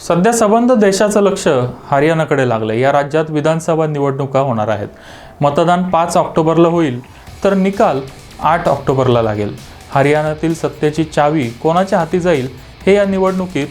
सध्या सबंध देशाचं लक्ष हरियाणाकडे लागलं या राज्यात विधानसभा निवडणुका होणार आहेत. मतदान पाच ऑक्टोबरला होईल तर निकाल आठ ऑक्टोबरला लागेल. हरियाणातील सत्तेची चावी कोणाच्या हाती जाईल हे या निवडणुकीत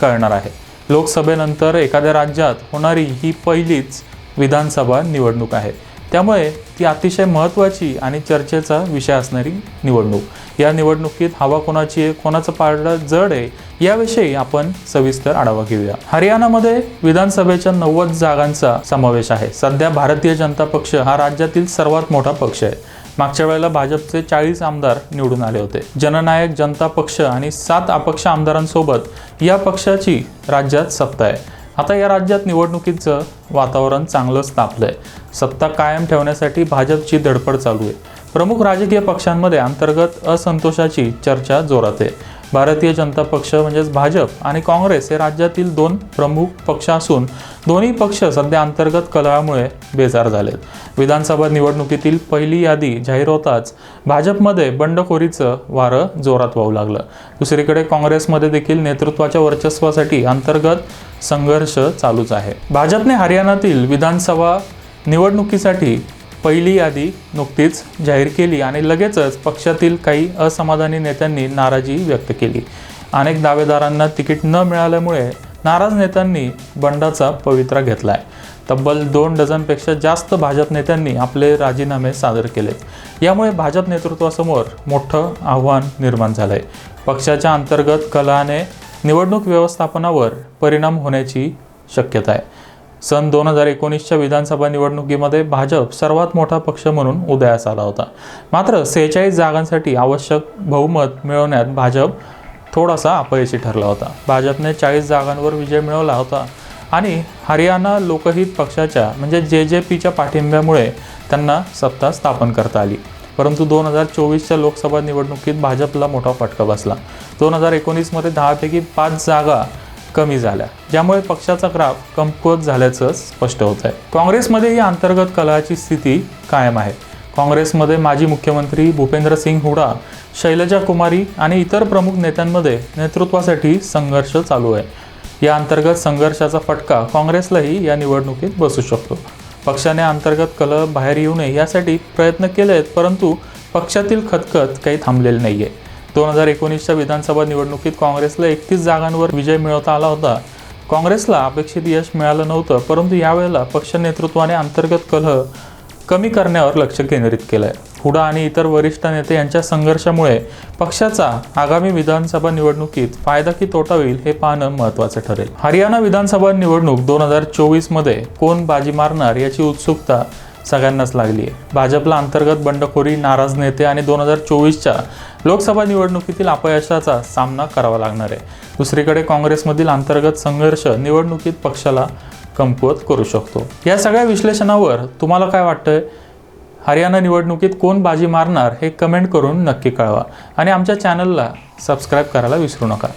कळणार आहे. लोकसभेनंतर एखाद्या राज्यात होणारी ही पहिलीच विधानसभा निवडणूक आहे. त्यामुळे ती अतिशय महत्त्वाची आणि चर्चेचा विषय असणारी निवडणूक. या निवडणुकीत हवा कोणाची आहे कोणाचं पारडं जड आहे याविषयी आपण सविस्तर आढावा घेऊया. हरियाणामध्ये विधानसभेच्या नव्वद जागांचा समावेश आहे. सध्या भारतीय जनता पक्ष हा राज्यातील सर्वात मोठा पक्ष आहे. मागच्या वेळेला भाजपचे चाळीस आमदार निवडून आले होते. जननायक जनता पक्ष आणि सात अपक्ष आमदारांसोबत या पक्षाची राज्यात सत्ता आहे. आता या राज्यात निवडणुकीचं वातावरण चांगलंच तापलंय. सत्ता कायम ठेवण्यासाठी भाजपची धडपड चालू आहे. प्रमुख राजकीय पक्षांमध्ये अंतर्गत असंतोषाची चर्चा जोरात आहे. भारतीय जनता पक्ष म्हणजेच भाजप आणि काँग्रेस हे राज्यातील दोन प्रमुख पक्ष असून दोन्ही पक्ष सध्या अंतर्गत कलहामुळे बेजार झालेत. विधानसभा निवडणुकीतील पहिली यादी जाहीर होताच भाजपमध्ये बंडखोरीचं वारं जोरात वाहू लागलं. दुसरीकडे काँग्रेसमध्ये देखील नेतृत्वाच्या वर्चस्वासाठी अंतर्गत संघर्ष चालूच आहे. भाजपने हरियाणातील विधानसभा निवडणुकीसाठी पहिली यादी नुकतीच जाहीर केली आणि लगेचच पक्षातील काही असमाधानी नेत्यांनी नाराजी व्यक्त केली. अनेक दावेदारांना तिकीट न मिळाल्यामुळे नाराज नेत्यांनी बंडाचा पवित्रा घेतलाय. तब्बल दोन डझनपेक्षा जास्त भाजप नेत्यांनी आपले राजीनामे सादर केलेत. यामुळे भाजप नेतृत्वासमोर मोठं आव्हान निर्माण झालंय. पक्षाच्या अंतर्गत कलाने निवडणूक व्यवस्थापनावर परिणाम होण्याची शक्यता आहे. सन दोन हजार एकोणीसच्या विधानसभा निवडणुकीमध्ये भाजप सर्वात मोठा पक्ष म्हणून उदयास आला होता. मात्र सेहेचाळीस जागांसाठी आवश्यक बहुमत मिळवण्यात भाजप थोडासा अपयशी ठरला होता. भाजपने चाळीस जागांवर विजय मिळवला होता आणि हरियाणा लोकहित पक्षाच्या म्हणजे जे जे पीच्या पाठिंब्यामुळे त्यांना सत्ता स्थापन करता आली. परंतु दोन हजार चोवीसच्या लोकसभा निवडणुकीत भाजपला मोठा फटका बसला. दोन हजार एकोणीसमध्ये दहापैकी पाच जागा कमी झाल्या. ज्यामुळे पक्षाचा ग्राफ कमकुवत झाल्याचं स्पष्ट होत आहे काँग्रेसमध्ये ही अंतर्गत कलहाची स्थिती कायम आहे. काँग्रेसमध्ये माजी मुख्यमंत्री भूपेंद्र सिंग हुडा शैलजा कुमारी आणि इतर प्रमुख नेत्यांमध्ये नेतृत्वासाठी संघर्ष चालू आहे. या अंतर्गत संघर्षाचा फटका काँग्रेसलाही या निवडणुकीत बसू शकतो. पक्षाने अंतर्गत कलह बाहेर येऊ नये यासाठी प्रयत्न केले आहेत परंतु पक्षातील खतखत काही थांबलेली नाही आहे दोन हजार एकोणीसच्या विधानसभा निवडणुकीत काँग्रेसला एकतीस जागांवर विजय मिळवता आला होता. काँग्रेसला अपेक्षित यश मिळालं नव्हतं परंतु यावेळेला पक्ष नेतृत्वाने अंतर्गत कलह कमी करण्यावर लक्ष केंद्रित केलं आहे हुडा आणि इतर वरिष्ठ नेते यांच्या संघर्षामुळे पक्षाचा आगामी विधानसभा निवडणुकीत फायदा की तोटा होईल हे पाहणं महत्त्वाचं ठरेल. हरियाणा विधानसभा निवडणूक दोन हजार चोवीसमध्ये कोण बाजी मारणार याची उत्सुकता सगळ्यांनाच लागली आहे. भाजपला अंतर्गत बंडखोरी नाराज नेते आणि दोन हजार चोवीसच्या लोकसभा निवडणुकीतील अपयशाचा सामना करावा लागणार आहे. दुसरीकडे काँग्रेसमधील अंतर्गत संघर्ष निवडणुकीत पक्षाला कमकुवत करू शकतो. या सगळ्या विश्लेषणावर तुम्हाला काय वाटतंय? हरियाणा निवडणुकीत कोण बाजी मारणार हे कमेंट करून नक्की कळवा. आणि आमच्या चॅनलला सबस्क्राईब करायला विसरू नका.